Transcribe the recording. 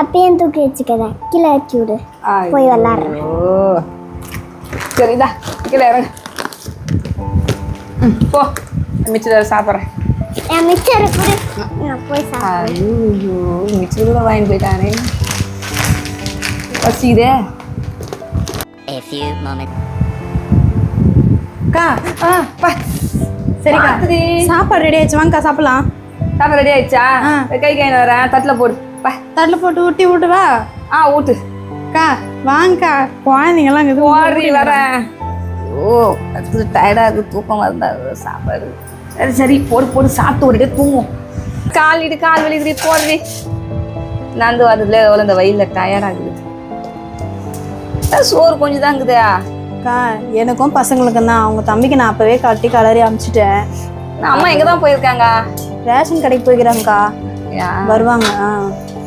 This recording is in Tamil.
அப்பயும் தூக்கி வச்சுக்கிறேன். கீழே இறக்கி விடு. போய் விளாட்றேன். சரிதா கீழே இறங்க. போ. மிச்சத்தை சாப்பிட்றேன். என் மிச்சர் கொடு. நான் போய் சாப்பிட்றேன். ஐயோ மிச்சர் கூட வாங்கி போயிட்டானே. பசிதே A few moments. அக்கா ஆ பா. சரிக்கா. சாப்பாடு ரெடி ஆயிடுச்சு. வாங்கக்கா சாப்பிடலாம். சாப்பிட ரெடி ஆயிடுச்சா. கை கை வரேன். தட்டில் போடு. பா தட்டில் போட்டு ஊட்டி விட்டுவா ஆ ஊட்டு. அக்கா வாங்கக்கா. குழந்தைங்கலாம் இங்கே ஓடி வரேன் ஓ அது டயர்டாக இருக்குது தூக்கம் வருதா? சாப்பாடு. சரி சரி போடு போடு சாப்பிட்டு ஒரு தூங்கும் கால் இடு கால் வலிக்குது போடுறி. நந்து வரதுல எவ்வளோ இந்த வயலில் டயர்டாகுது சோறு கொஞ்சம் தான் இருக்குதா. அக்கா எனக்கும் பசங்களுக்கும் தான். அவங்க தம்பிக்கு நான் அப்பவே கட்டி கலரி அனுப்பிச்சிட்டேன் நான் அம்மா எங்கே தான் போயிருக்காங்க? ரேஷன் கடைக்கு போய்க்கிறாங்கக்கா. யா. வருவாங்க ஆ.